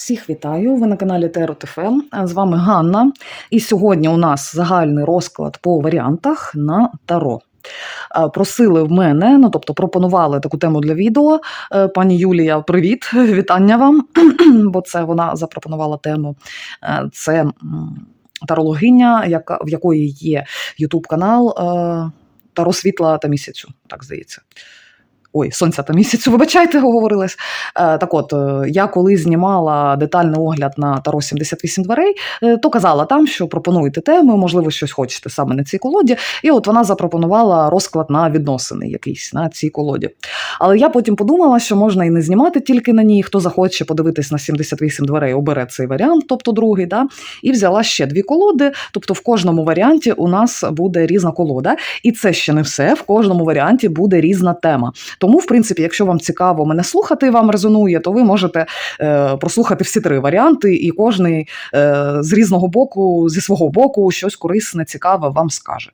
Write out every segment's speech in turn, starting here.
Всіх вітаю! Ви на каналі Теро ТФМ. З вами Ганна. І сьогодні у нас загальний розклад по варіантах на Таро. Е, Просили в мене, ну тобто пропонували таку тему для відео. Е, Пані Юлія, привіт, вітання вам, бо це вона запропонувала тему. Е, Це тарологиня, яка, в якої є Ютуб канал Таро світла та місяцю, так здається. Ой, сонця та місяцю, вибачайте, оговорилась. Е, так от, е, я коли знімала детальний огляд на Таро 78 дверей, е, то казала там, що пропонуєте теми, можливо, щось хочете саме на цій колоді. І от вона запропонувала розклад на відносини якийсь на цій колоді. Але я потім подумала, що можна і не знімати тільки на ній. Хто захоче подивитись на 78 дверей, обере цей варіант, тобто другий. Да? І взяла ще дві колоди. Тобто в кожному варіанті у нас буде різна колода. І це ще не все. В кожному варіанті буде різна тема. Тому, в принципі, якщо вам цікаво мене слухати вам резонує, то ви можете е, прослухати всі три варіанти, і кожний е, з різного боку, зі свого боку, щось корисне, цікаве вам скаже.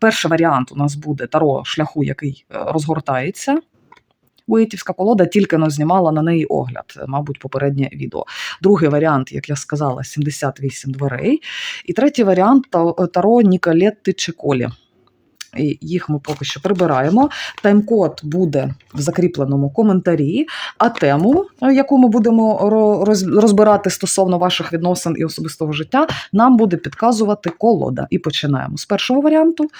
Перший варіант у нас буде таро шляху, який е, розгортається. Уєтівська колода тільки но знімала на неї огляд, мабуть, попереднє відео. Другий варіант, як я сказала, 78 дверей. І третій варіант та- таро Ніколетти Чеколі. Їх ми поки що прибираємо. Тайм-код буде в закріпленому коментарі, а тему, е, яку ми будемо розбирати стосовно ваших відносин і особистого життя, нам буде підказувати колода. І починаємо з першого варіанту: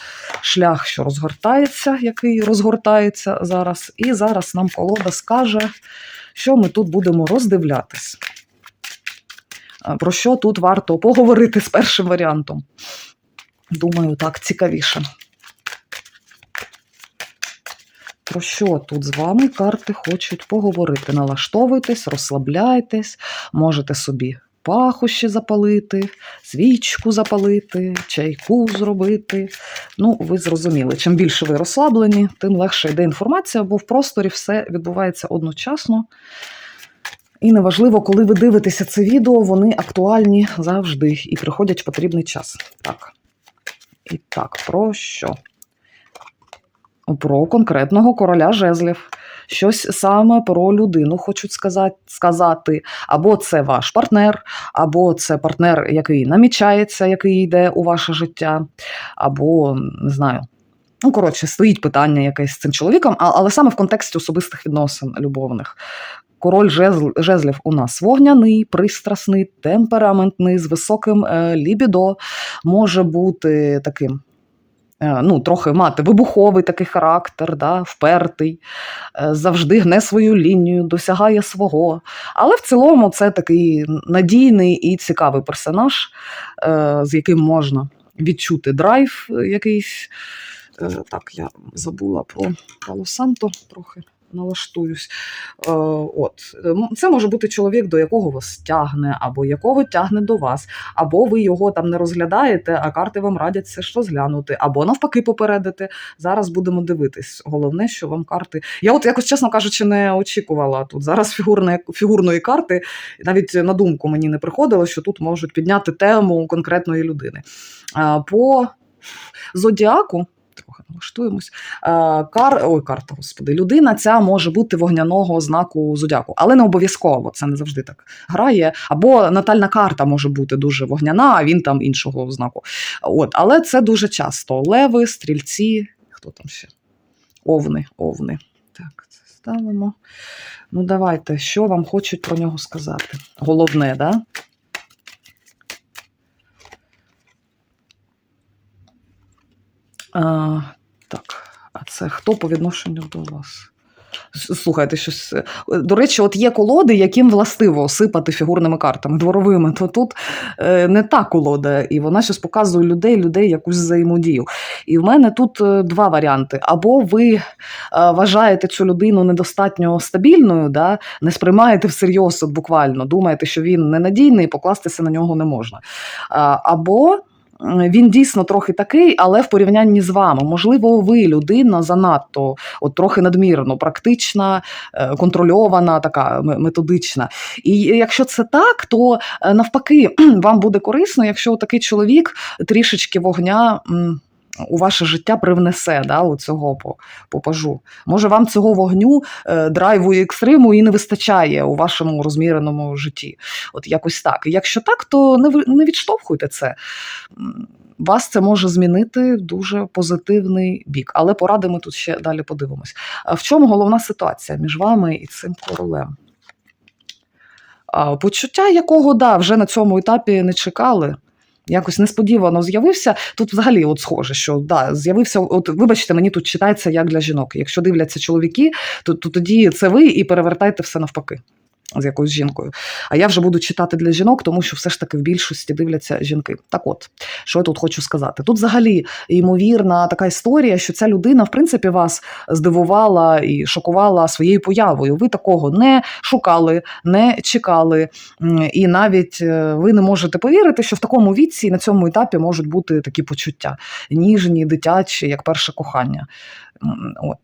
шлях, що розгортається, який розгортається зараз. І зараз нам колода скаже, що ми тут будемо роздивлятись. Е, Про що тут варто поговорити з першим варіантом? Думаю, так цікавіше. Про що тут з вами карти хочуть поговорити? Налаштовуйтесь, розслабляйтесь, можете собі пахощі запалити, свічку запалити, чайку зробити. Ну, ви зрозуміли, чим більше ви розслаблені, тим легше йде інформація, бо в просторі все відбувається одночасно. І неважливо, коли ви дивитеся це відео, вони актуальні завжди і приходять в потрібний час. Так. І так, про що? Про конкретного короля жезлів. Щось саме про людину хочуть сказати. Або це ваш партнер, або це партнер, який намічається, який йде у ваше життя, або не знаю. Ну, коротше, стоїть питання якесь з цим чоловіком, але саме в контексті особистих відносин любовних. Король жезл, жезлів у нас вогняний, пристрасний, темпераментний, з високим е, лібідо, може бути таким ну, трохи мати вибуховий такий характер, да, впертий, е, завжди гне свою лінію, досягає свого. Але в цілому це такий надійний і цікавий персонаж, е, з яким можна відчути драйв е, якийсь. Е, Так, я забула про Пало Санто трохи. Налаштуюсь. Е, от. Е, Це може бути чоловік, до якого вас тягне, або якого тягне до вас, або ви його там не розглядаєте, а карти вам радять це ж розглянути, або навпаки попередити. Зараз будемо дивитись. Головне, що вам карти. Я, от якось, чесно кажучи, не очікувала тут. Зараз фігурної, фігурної карти, навіть на думку мені не приходило, що тут можуть підняти тему конкретної людини. А, По зодіаку. Налаштуємось. Е, Кар... Ой, карта, господи, людина ця може бути вогняного знаку зодіаку, але не обов'язково, це не завжди так грає. Або натальна карта може бути дуже вогняна, а він там іншого знаку. От, але це дуже часто. Леви, стрільці, хто там ще? Овни, овни. Так, це ставимо. Ну, давайте, що вам хочуть про нього сказати? Головне, да? А, так, а це хто по відношенню до вас? Слухайте, щось. е, До речі, от є колоди, яким властиво сипати фігурними картами дворовими. То тут е, не та колода, і вона щось показує людей, людей якусь взаємодію. І в мене тут е, два варіанти: або ви вважаєте цю людину недостатньо стабільною, да, не сприймаєте всерйоз, от буквально думаєте, що він ненадійний, покластися на нього не можна. Або він дійсно трохи такий, але в порівнянні з вами. Можливо, ви людина занадто от трохи надмірно, практична, е, контрольована, така методична. І якщо це так, то е, навпаки вам буде корисно, якщо такий чоловік трішечки вогня. У ваше життя привнесе да, у цього по, по. Може, вам цього вогню, е, драйву і екстриму і не вистачає у вашому розміреному житті. От якось так. Якщо так, то не, відштовхуйте це. Вас це може змінити в дуже позитивний бік. Але поради ми тут ще далі подивимось. В чому головна ситуація між вами і цим королем? Почуття якого да, вже на цьому етапі не чекали. Якось несподівано з'явився. Тут взагалі от схоже, що да, з'явився. От вибачте, мені тут читається як для жінок. Якщо дивляться чоловіки, то, то тоді це ви і перевертайте все навпаки з якоюсь жінкою. А я вже буду читати для жінок, тому що все ж таки в більшості дивляться жінки. Так от, що я тут хочу сказати? Тут взагалі ймовірна така історія, що ця людина, в принципі, вас здивувала і шокувала своєю появою. Ви такого не шукали, не чекали, і навіть е, ви не можете повірити, що в такому віці на цьому етапі можуть бути такі почуття ніжні, дитячі, як перше кохання. От.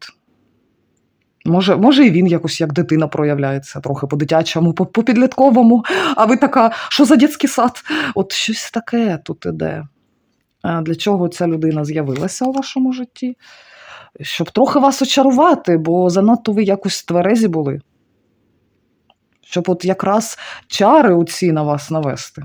Може, може, і він якось як дитина проявляється, трохи по-дитячому, по- по-підлітковому, а ви така, що за дитячий сад? От щось таке тут іде. Для чого ця людина з'явилася у вашому житті? Щоб трохи вас очарувати, бо занадто ви якось тверезі були. Щоб от якраз чари оці на вас навести.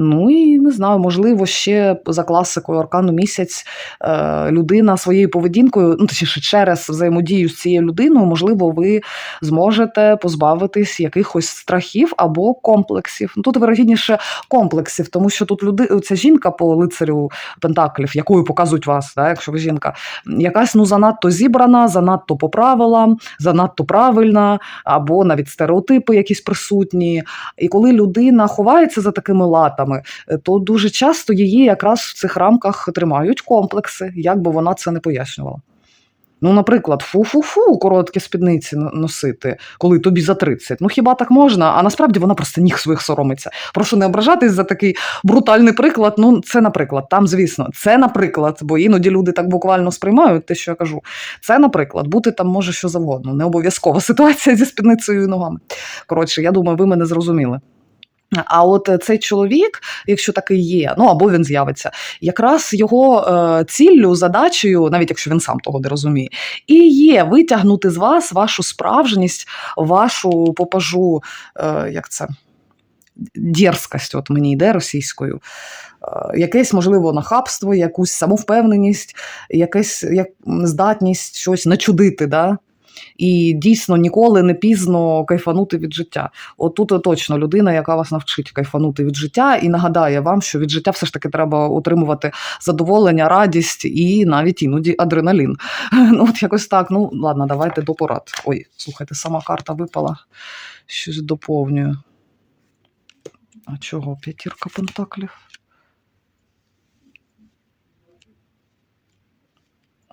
Ну і не знаю, можливо, ще за класикою Аркану місяць е, людина своєю поведінкою, ну точніше, через взаємодію з цією людиною, можливо, ви зможете позбавитись якихось страхів або комплексів. Ну, Тут вирогідніше комплексів, тому що тут люди, ця жінка по лицарю Пентаклів, якою показують вас, да, якщо ви жінка, якась ну занадто зібрана, занадто по правилам, занадто правильна, або навіть стереотипи якісь присутні. І коли людина ховається за такими латами, е, то дуже часто її якраз в цих рамках тримають комплекси, як би вона це не пояснювала. Ну, наприклад, фу-фу-фу, короткі спідниці носити, коли тобі за 30. Ну хіба так можна? А насправді вона просто ніг своїх соромиться. Прошу не ображатись за такий брутальний приклад. Ну, це наприклад, там, звісно, це наприклад, бо іноді люди так буквально сприймають те, що я кажу. Це, наприклад, бути там може що завгодно. Не обов'язкова ситуація зі спідницею і ногами. Коротше, я думаю, ви мене зрозуміли. А от е, цей чоловік, якщо такий є, ну або він з'явиться, якраз його е, ціллю, задачею, навіть якщо він сам того не розуміє, і є витягнути з вас вашу справжність, вашу попажу, е, як це. Дерзкость, от мені йде російською, Е, якесь, можливо, нахабство, якусь самовпевненість, якась як, здатність щось начудити, да? І дійсно ніколи не пізно кайфанути від життя. От тут точно людина, яка вас навчить кайфанути від життя, і нагадає вам, що від життя все ж таки треба отримувати задоволення, радість і навіть іноді адреналін. Ну, от якось так. Ну, ладно, давайте до порад. Ой, слухайте, сама карта випала. Щось доповнюю. А чого? П'ятірка пентаклів.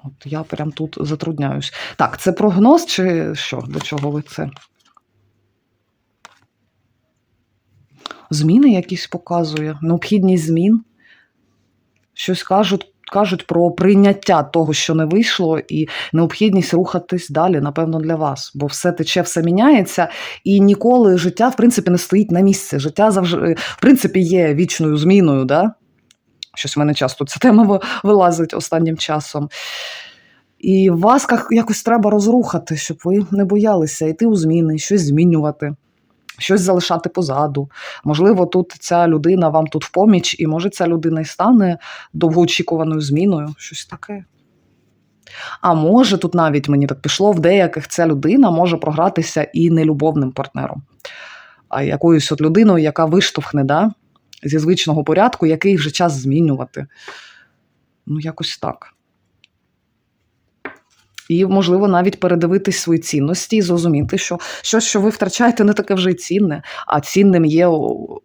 От я прям тут затрудняюсь. Так, це прогноз чи що? До чого ви це? Зміни якісь показує, необхідність змін. Щось кажуть, кажуть про прийняття того, що не вийшло, і необхідність рухатись далі, напевно, для вас. Бо все тече, все міняється, і ніколи життя, в принципі, не стоїть на місці. Життя завжди, в принципі, є вічною зміною. Да? Щось в мене часто ця тема вилазить останнім часом. І вас якось треба розрухати, щоб ви не боялися йти у зміни, щось змінювати, щось залишати позаду. Можливо, тут ця людина вам тут в поміч, і може ця людина і стане довгоочікуваною зміною, щось таке. А може, тут навіть мені так пішло, в деяких ця людина може програтися і не любовним партнером, а якоюсь от людиною, яка виштовхне да, зі звичного порядку, який вже час змінювати. Ну, якось так. І, можливо, навіть передивитись свої цінності і зрозуміти, що щось, що ви втрачаєте, не таке вже й цінне, а цінним є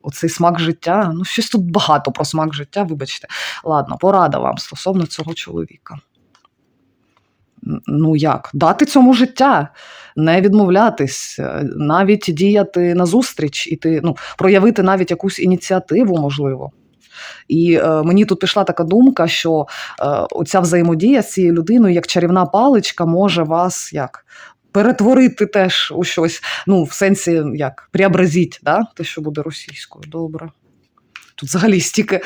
оцей смак життя. Ну, щось тут багато про смак життя, вибачте. Ладно, порада вам стосовно цього чоловіка. Ну як? Дати цьому життя, не відмовлятись, е, навіть діяти назустріч, іти, ну, проявити навіть якусь ініціативу, можливо. І е, мені тут пішла така думка, що е, оця взаємодія з цією людиною, як чарівна паличка, може вас як перетворити теж у щось. Ну, в сенсі як преобразіть, да? те, що буде російською. Добре. Тут взагалі стільки,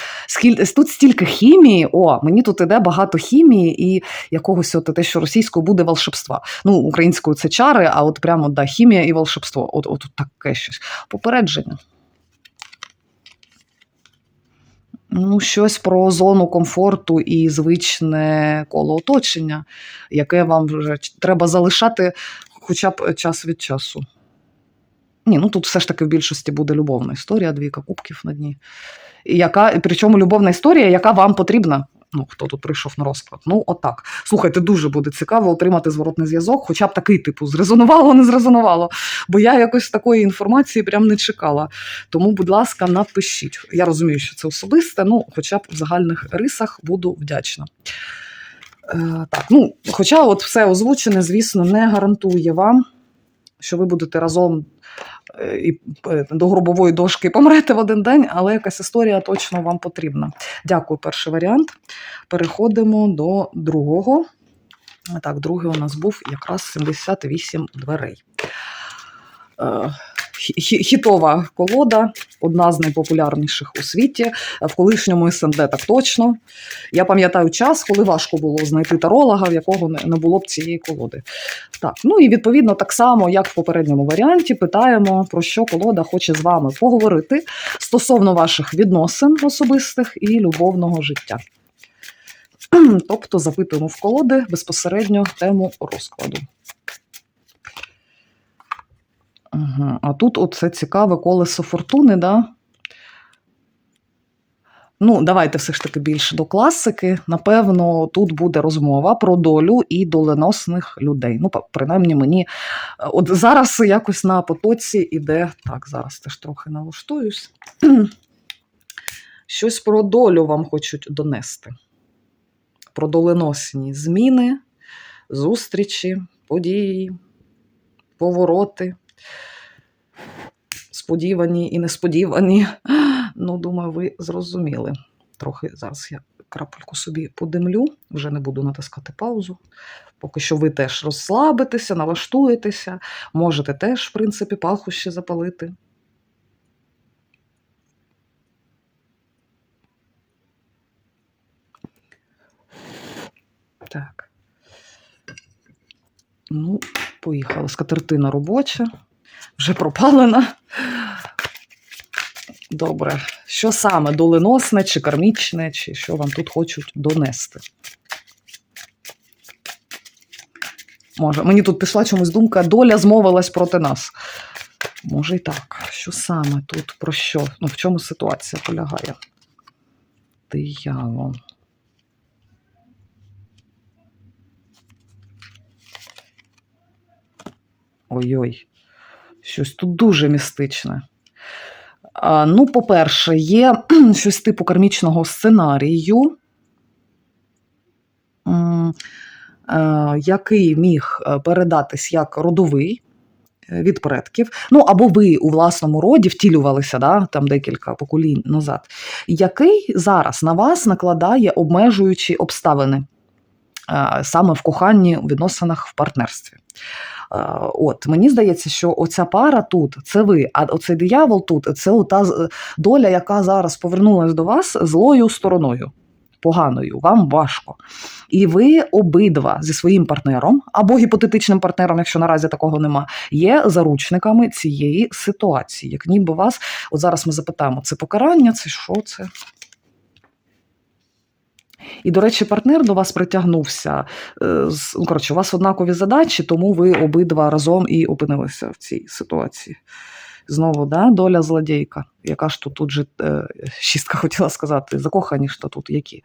тут стільки хімії. О, мені тут іде багато хімії і якогось от те, що російською буде волшебства. Ну, українською це чари, а от прямо да, хімія і волшебство. От, от таке щось. Попередження. Ну, щось про зону комфорту і звичне коло оточення, яке вам вже треба залишати хоча б час від часу. Ні, ну тут все ж таки в більшості буде любовна історія, двійка кубків на дні. Яка, причому любовна історія, яка вам потрібна. Ну, хто тут прийшов на розклад? Ну, отак. Слухайте, дуже буде цікаво отримати зворотний зв'язок, хоча б такий типу зрезонувало, не зрезонувало. Бо я якось такої інформації прям не чекала. Тому, будь ласка, напишіть. Я розумію, що це особисте, ну, хоча б в загальних рисах буду вдячна. Е, так, ну, Хоча от все озвучене, звісно, не гарантує вам, що ви будете разом е, і е, до гробової дошки помрете в один день, але якась історія точно вам потрібна. Дякую, перший варіант. Переходимо до другого. Так, другий у нас був якраз 78 дверей. Хітова колода, одна з найпопулярніших у світі, в колишньому СНД так точно. Я пам'ятаю час, коли важко було знайти таролога, в якого не було б цієї колоди. Так, ну і відповідно, так само, як в попередньому варіанті, питаємо, про що колода хоче з вами поговорити стосовно ваших відносин особистих і любовного життя. Тобто запитуємо в колоди безпосередньо тему розкладу. Ага. А тут оце цікаве колесо фортуни, да? Ну, давайте все ж таки більше до класики. Напевно, тут буде розмова про долю і доленосних людей. Ну, принаймні, мені от зараз якось на потоці іде. Так, зараз теж трохи налаштуюсь. Щось про долю вам хочуть донести. Про доленосні зміни, зустрічі, події, повороти сподівані і несподівані. Ну, думаю, ви зрозуміли. Трохи зараз я крапельку собі подимлю, вже не буду натискати паузу. Поки що ви теж розслабитеся, налаштуєтеся, можете теж, в принципі, пахощі запалити. Так. Ну, поїхала. Скатертина робоча вже пропалена. Добре, що саме доленосне, чи кармічне, чи що вам тут хочуть донести? Може, мені тут пішла чомусь думка, доля змовилась проти нас. Може і так. Що саме тут про що? Ну, в чому ситуація полягає? Диявол. Ой-ой. Щось тут дуже містичне. Ну, по-перше, є щось типу кармічного сценарію, який міг е, передатись як родовий е, від предків. Ну, або ви у власному роді втілювалися да, там декілька поколінь назад, який зараз на вас накладає обмежуючі обставини саме в коханні у відносинах в партнерстві. От Мені здається, що оця пара тут це ви, а оцей диявол тут це та доля, яка зараз повернулася до вас злою стороною. Поганою, вам важко. І ви обидва зі своїм партнером або гіпотетичним партнером, якщо наразі такого нема, є заручниками цієї ситуації. Як ніби вас, от зараз ми запитаємо, це покарання, це що це? І, до речі, партнер до вас притягнувся. Е, ну, коротше, у вас однакові задачі, тому ви обидва разом і опинилися в цій ситуації. Знову, да, доля злодійка, яка ж тут тут же е, шістка хотіла сказати, закохані ж то тут які.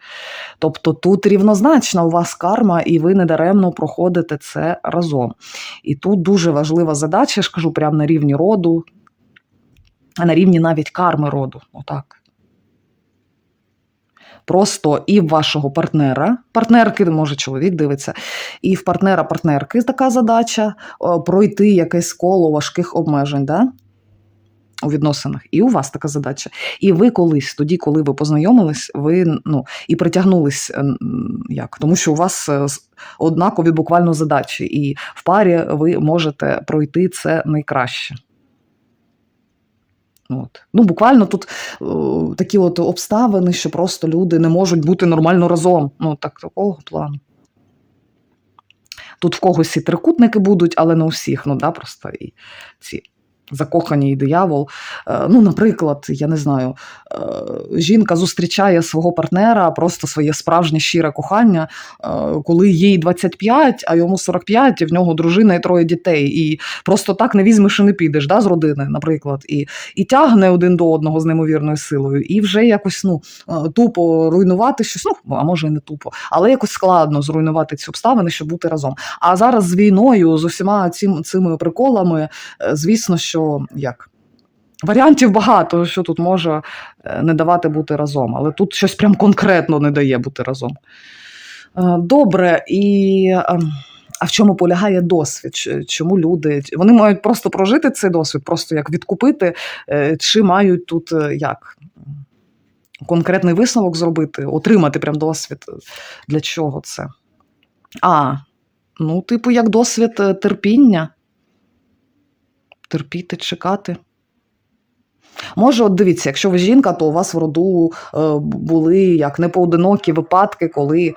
Тобто тут рівнозначна у вас карма, і ви недаремно проходите це разом. І тут дуже важлива задача, я ж кажу, прямо на рівні роду, а на рівні навіть карми роду. Отак. Просто і в вашого партнера, партнерки, може чоловік дивиться, і в партнера-партнерки така задача пройти якесь коло важких обмежень. Да? У відносинах, і у вас така задача. І ви колись, тоді, коли ви познайомились, ви ну і притягнулись як, тому що у вас е, однакові буквально задачі, і в парі ви можете пройти це найкраще. От. Ну, буквально тут е, такі от обставини, що просто люди не можуть бути нормально разом. Ну, так, такого плану. Тут в когось і трикутники будуть, але не у всіх. Ну, да, просто і ці закохані і диявол. Е, ну, наприклад, я не знаю, е, жінка зустрічає свого партнера, просто своє справжнє щире кохання, е, коли їй 25, а йому 45, і в нього дружина і троє дітей. І просто так не візьмеш і не підеш да, з родини, наприклад, і, і тягне один до одного з неймовірною силою, і вже якось ну, тупо руйнувати щось, ну, а може і не тупо, але якось складно зруйнувати ці обставини, щоб бути разом. А зараз з війною, з усіма цим, цими приколами, звісно, що як. Варіантів багато, що тут може е, не давати бути разом, але тут щось прям конкретно не дає бути разом. Е, Добре, і е, а в чому полягає досвід? Чому люди вони мають просто прожити цей досвід, просто як відкупити, е, чи мають тут як конкретний висновок зробити, отримати прям досвід? Для чого це? А, ну, типу, як досвід терпіння. Терпіти, чекати. Може, от дивіться, якщо ви жінка, то у вас в роду е, були як непоодинокі випадки, коли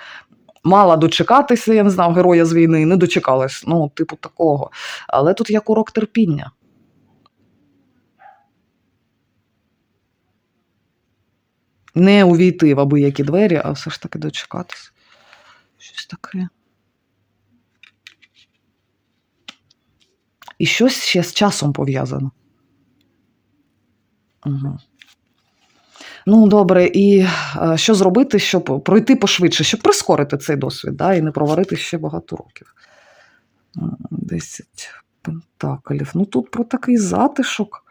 мала дочекатися, я не знаю, героя з війни, не дочекалась. Ну, типу такого. Але тут як урок терпіння. Не увійти в абиякі двері, а все ж таки дочекатися. Щось таке. І щось ще з часом пов'язано. Угу. Ну, добре, і е, що зробити, щоб пройти пошвидше, щоб прискорити цей досвід, да, і не проварити ще багато років. Десять пентаклів. Ну, тут про такий затишок.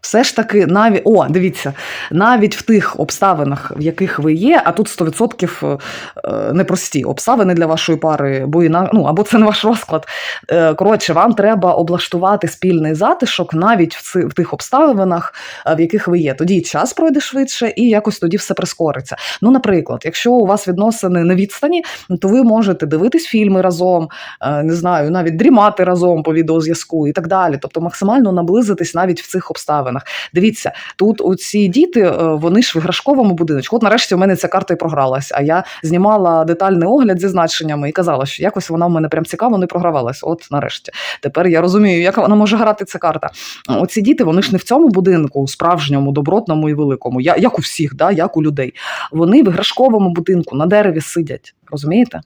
Все ж таки, навіть, о, дивіться, навіть в тих обставинах, в яких ви є, а тут 100% е, непрості обставини для вашої пари, бо іна, ну, або це не ваш розклад. Е, Коротше, вам треба облаштувати спільний затишок навіть в, ци, в тих обставинах, е, в яких ви є. Тоді час пройде швидше, і якось тоді все прискориться. Ну, наприклад, якщо у вас відносини на відстані, то ви можете дивитись фільми разом, не знаю, навіть дрімати разом по відеозв'язку і так далі. Тобто максимально наблизитись навіть в цих обставинах. Дивіться, тут оці діти, е, вони ж в іграшковому будиночку. От нарешті у мене ця карта і програлась. А я знімала детальний огляд зі значеннями і казала, що якось вона в мене прям цікаво не програвалась. От нарешті. Тепер я розумію, як вона може грати ця карта. Оці діти, вони ж не в цьому будинку, справжньому, добротному і великому, як у всіх, да, як у людей. Вони в іграшковому будинку на дереві сидять. Розумієте?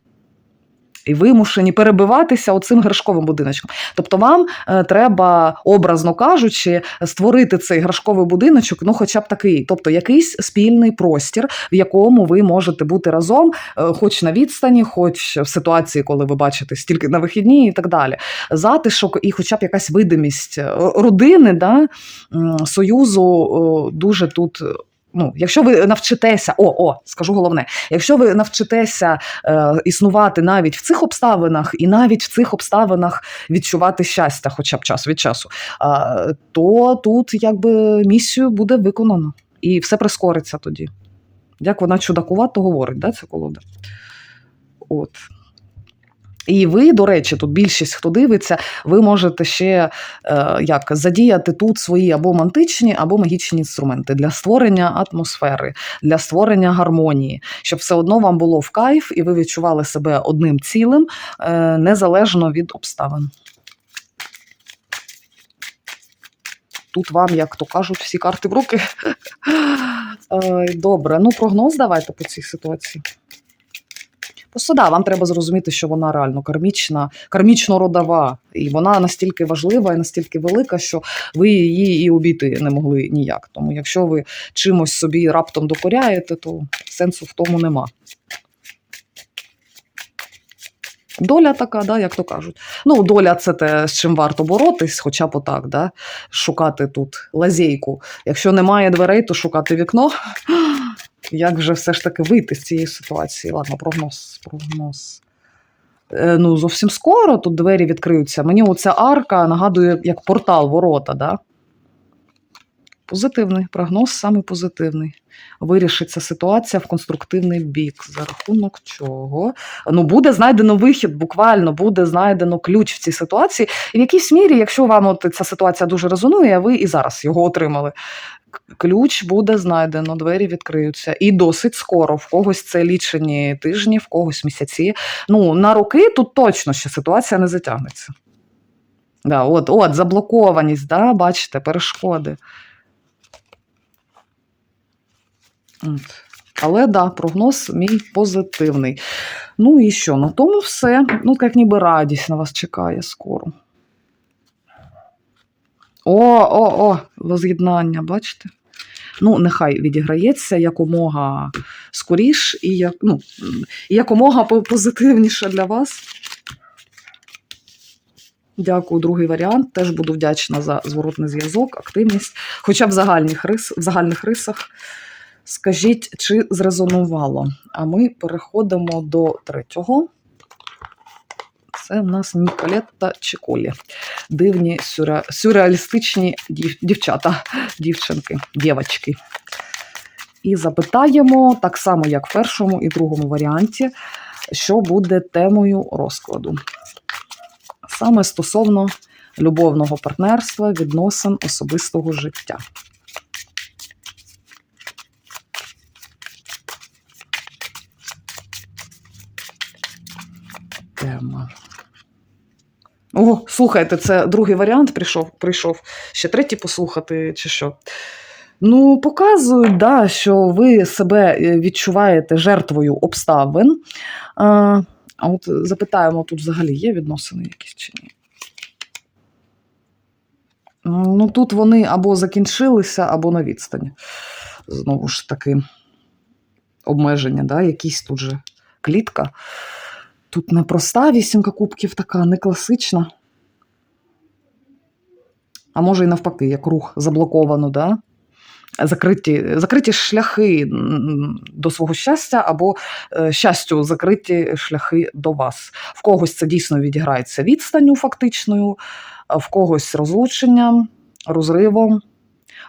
І вимушені перебиватися оцим грашковим будиночком. Тобто, вам е, треба, образно кажучи, створити цей грашковий будиночок, ну, хоча б такий, тобто якийсь спільний простір, в якому ви можете бути разом, е, хоч на відстані, хоч в ситуації, коли ви бачитесь тільки на вихідні, і так далі. Затишок і, хоча б якась видимість е, родини, да, союзу дуже тут. Ну, якщо ви навчитеся, о, о, скажу головне, якщо ви навчитеся е, існувати навіть в цих обставинах, і навіть в цих обставинах відчувати щастя, хоча б час від часу, е, то тут якби місію буде виконано і все прискориться тоді. Як вона чудакувато говорить, да, ця колода? От. І ви, до речі, тут більшість, хто дивиться, ви можете ще е, як задіяти тут свої або мантичні, або магічні інструменти для створення атмосфери, для створення гармонії, щоб все одно вам було в кайф, і ви відчували себе одним цілим, е, незалежно від обставин. Тут вам, як то кажуть, всі карти в руки. Е, Добре, ну прогноз давайте по цій ситуації. Просто да, вам треба зрозуміти, що вона реально кармічна, кармічно-родова, і вона настільки важлива і настільки велика, що ви її і обійти не могли ніяк. Тому якщо ви чимось собі раптом докоряєте, то сенсу в тому нема. Доля така, да, як то кажуть. Ну, доля це те, з чим варто боротись, хоча б отак, да, шукати тут лазейку. Якщо немає дверей, то шукати вікно. Як же все ж таки вийти з цієї ситуації? Ладно, прогноз. прогноз. Е, ну, зовсім скоро тут двері відкриються. Мені оця арка нагадує як портал ворота, да? Позитивний прогноз, саме позитивний. Вирішиться ситуація в конструктивний бік. За рахунок чого? Ну, буде знайдено вихід, буквально буде знайдено ключ в цій ситуації. І в якійсь мірі, якщо вам от ця ситуація дуже резонує, ви і зараз його отримали. Ключ буде знайдено, двері відкриються. І досить скоро. В когось це лічені тижні, в когось місяці. Ну, на роки тут точно ще ситуація не затягнеться. Да, от, от, заблокованість, да, бачите, перешкоди. От. Але да, прогноз мій позитивний. Ну і що? На тому все. Ну, як ніби радість на вас чекає скоро. О, о, о, воз'єднання, бачите? Ну, нехай відіграється якомога скоріш і як, ну, якомога по- позитивніше для вас. Дякую, другий варіант. Теж буду вдячна за зворотний зв'язок, активність. Хоча в загальних, рис, в загальних рисах. Скажіть, чи зрезонувало? А ми переходимо до третього. Це в нас Ніколетта Чіколі. Дивні сюрре... сюрреалістичні дів... дівчата, дівчинки, дівочки. І запитаємо, так само, як в першому і другому варіанті, що буде темою розкладу. Саме стосовно любовного партнерства, відносин особистого життя. Тема. О, слухайте, це другий варіант прийшов, прийшов. Ще третій послухати, чи що. Ну, показують, да, що ви себе е, відчуваєте жертвою обставин. А, от запитаємо, тут взагалі є відносини якісь чи ні? Ну, тут вони або закінчилися, або на відстані. Знову ж таки, обмеження, да, якісь тут же клітка. Тут не проста вісімка кубків, така не класична. А може і навпаки, як рух заблоковано, да? закриті, закриті шляхи до свого щастя, або е, щастю, закриті шляхи до вас. В когось це дійсно відіграється відстанню фактичною, в когось розлученням, розривом.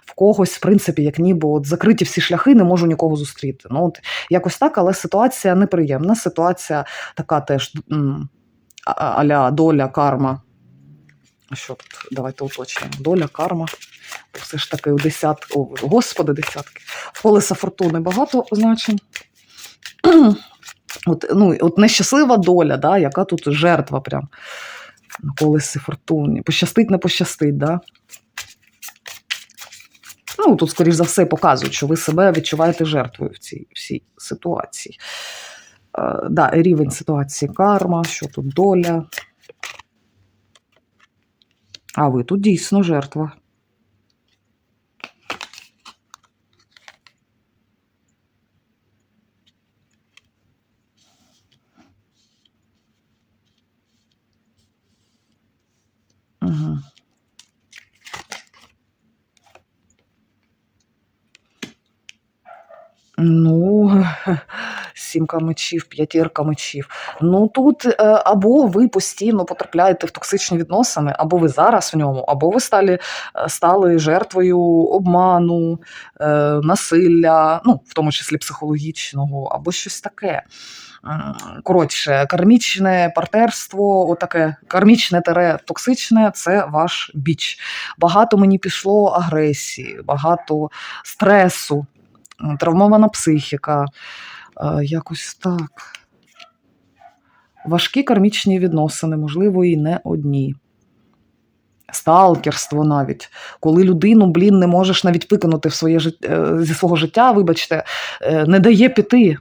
В когось, в принципі, як ніби от закриті всі шляхи, не можу нікого зустріти. Ну, от якось так, але ситуація неприємна. Ситуація така теж аля доля, карма. Що тут? Давайте уточнимо. Доля, карма. Все ж таки у десят... О, господи, десятки. Колеса фортуни багато значень. От, ну, от нещаслива доля, да, яка тут жертва прям на колесі фортуни. Пощастить, не пощастить, да? Ну, тут, скоріш за все, показують, що ви себе відчуваєте жертвою в цій всій ситуації. Е, да, рівень ситуації карма, що тут доля. А ви тут дійсно жертва. Угу. Ну, сімка мечів, п'ятірка мечів. Ну тут е, або ви постійно потрапляєте в токсичні відносини, або ви зараз в ньому, або ви стали, е, стали жертвою обману, е, насилля, ну, в тому числі психологічного, або щось таке. Коротше, кармічне партнерство, отаке кармічне тере токсичне це ваш біч. Багато мені пішло агресії, багато стресу, травмована психіка. Якось так. Важкі кармічні відносини, можливо, і не одні. Сталкерство навіть. Коли людину, блін, не можеш навіть викинути в своє жит... е, зі свого життя, вибачте, е, не дає піти,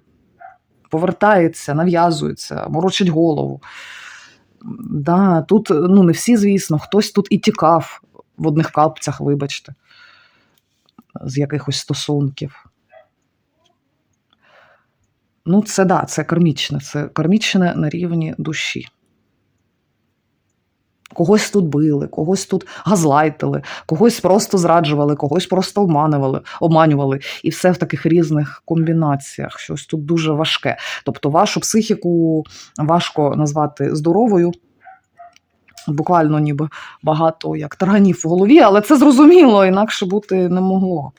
повертається, нав'язується, морочить голову. Да, тут ну, не всі, звісно, хтось тут і тікав в одних капцях, вибачте, з якихось стосунків. Ну, це да, це кармічне, це кармічне на рівні душі. Когось тут били, когось тут газлайтили, когось просто зраджували, когось просто обманювали, обманювали. І все в таких різних комбінаціях. Щось тут дуже важке. Тобто, вашу психіку важко назвати здоровою. Буквально ніби багато як тарганів в голові, але це зрозуміло, інакше бути не могло.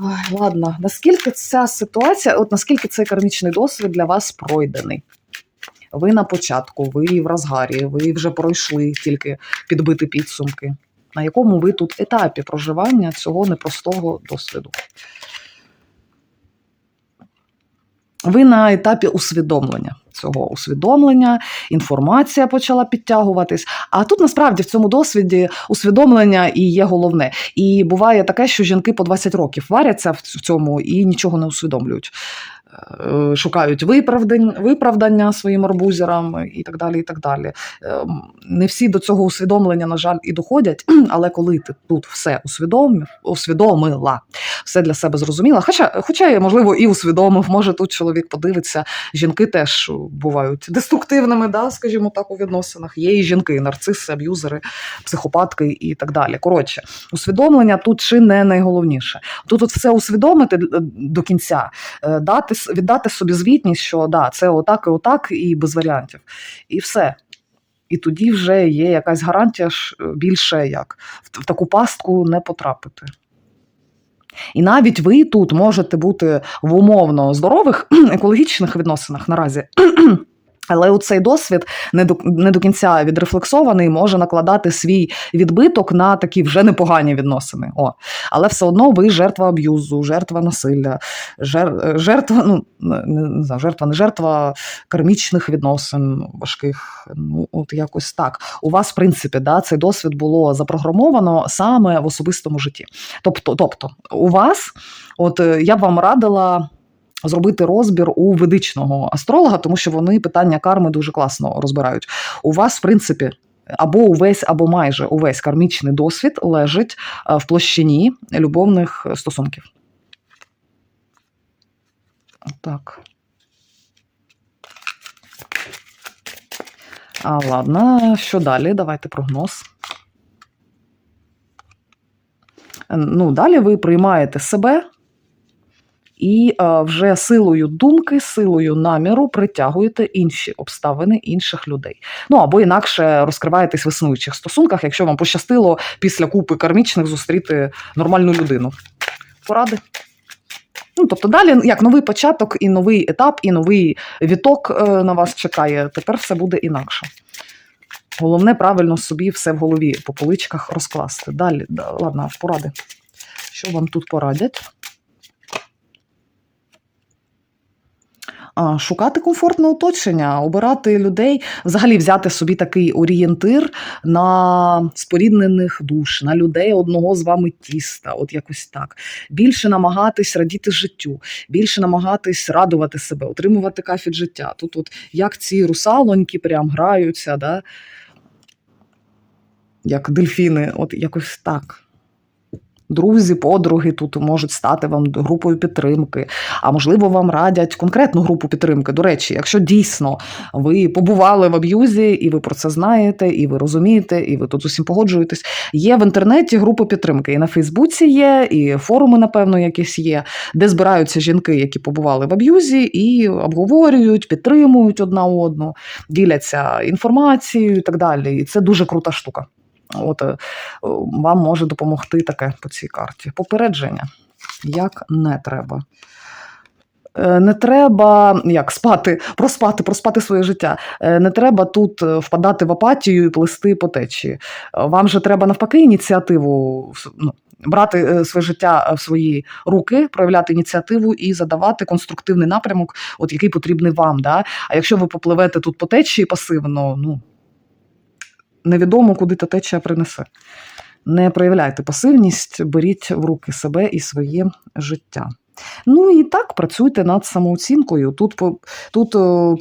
Ой, ладно, наскільки ця ситуація, от наскільки цей кармічний досвід для вас пройдений? Ви на початку, ви в розгарі, ви вже пройшли тільки підбити підсумки. На якому ви тут етапі проживання цього непростого досвіду? Ви на етапі усвідомлення цього усвідомлення, інформація почала підтягуватись. А тут насправді в цьому досвіді усвідомлення і є головне. І буває таке, що жінки по 20 років варяться в цьому і нічого не усвідомлюють. Е, Шукають виправдань, виправдання своїм арбузерам і так далі. і так далі. Ем, Не всі до цього усвідомлення, на жаль, і доходять, але коли ти тут все усвідомила, все для себе зрозуміла. Хоча, хоча можливо, і усвідомив, може тут чоловік подивиться. Жінки теж бувають деструктивними, да, скажімо так, у відносинах. Є і жінки, нарциси, аб'юзери, психопатки і так далі. Коротше, усвідомлення тут чи не найголовніше. Тут от все усвідомити е, до кінця, е, дати, віддати собі звітність, що да, це отак і отак, і без варіантів. І все. І тоді вже є якась гарантія більше як в таку пастку не потрапити. І навіть ви тут можете бути в умовно здорових екологічних відносинах наразі. Але у цей досвід не до, не до кінця відрефлексований, може накладати свій відбиток на такі вже непогані відносини. О. Але все одно ви жертва аб'юзу, жертва насилля, жер, е, жертва, ну не, знаю, жертва, не жертва кармічних відносин важких. Ну, от якось так. У вас, в принципі, да, цей досвід було запрограмовано саме в особистому житті. Тобто, тобто, у вас, от е, я б вам радила зробити розбір у ведичного астролога, тому що вони питання карми дуже класно розбирають. У вас, в принципі, або увесь, або майже увесь кармічний досвід лежить е, в площині любовних стосунків. Так. А, ладно, що далі? Давайте прогноз. Ну, далі ви приймаєте себе і е, вже силою думки, силою наміру притягуєте інші обставини інших людей. Ну або інакше розкриваєтесь в існуючих стосунках, якщо вам пощастило після купи кармічних зустріти нормальну людину. Поради. Ну, тобто далі, як новий початок, і новий етап, і новий віток е, на вас чекає. Тепер все буде інакше. Головне правильно собі все в голові по поличках розкласти. Далі, да, ладно, поради. Що вам тут порадять? Шукати комфортне оточення, обирати людей, взагалі взяти собі такий орієнтир на споріднених душ, на людей одного з вами тіста, от якось так. Більше намагатись радіти життю, більше намагатись радувати себе, отримувати кайф від життя. Тут, от як ці русалоньки прям граються, да? як дельфіни, от якось так. Друзі, подруги тут можуть стати вам групою підтримки, а можливо, вам радять конкретну групу підтримки. До речі, якщо дійсно ви побували в аб'юзі, і ви про це знаєте, і ви розумієте, і ви тут з усім погоджуєтесь. Є в інтернеті групи підтримки. І на Фейсбуці є, і форуми, напевно, якісь є, де збираються жінки, які побували в аб'юзі, і обговорюють, підтримують одна одну, діляться інформацією і так далі. І це дуже крута штука. От е, вам може допомогти таке по цій карті. Попередження. Як не треба. Е, Не треба як спати, проспати, проспати своє життя. Е, Не треба тут впадати в апатію і плести по течії. Вам же треба навпаки ініціативу ну, брати своє життя в свої руки, проявляти ініціативу і задавати конструктивний напрямок, от який потрібний вам. Да? А якщо ви попливете тут по течії пасивно, ну невідомо, куди та течія принесе. Не проявляйте пасивність, беріть в руки себе і своє життя. Ну і так працюйте над самооцінкою. Тут по, тут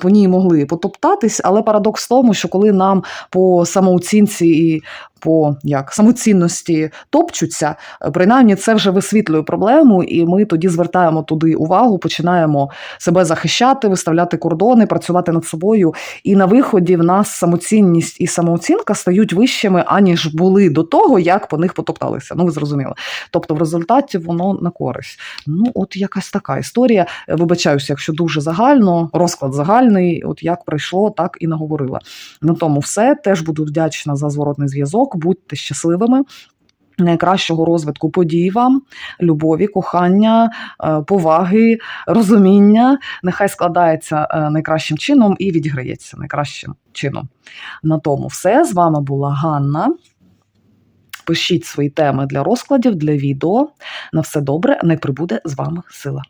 по ній могли потоптатись, але парадокс в тому, що коли нам по самооцінці і по як самоцінності топчуться, е, принаймні це вже висвітлює проблему, і ми тоді звертаємо туди увагу, починаємо себе захищати, виставляти кордони, працювати над собою. І на виході в нас самоцінність і самооцінка стають вищими, аніж були до того, як по них потопталися. Ну, ви зрозуміли. Тобто, в результаті воно на користь. Ну, от якась така історія. Е, Вибачаюся, якщо дуже загально, розклад загальний, от як пройшло, так і наговорила. На тому все. Теж буду вдячна за зворотний зв'язок. Будьте щасливими. Найкращого розвитку подій вам, любові, кохання, е, поваги, розуміння. Нехай складається е, найкращим чином і відіграється найкращим чином. На тому все. З вами була Ганна. Пишіть свої теми для розкладів, для відео. На все добре, не прибуде з вами сила.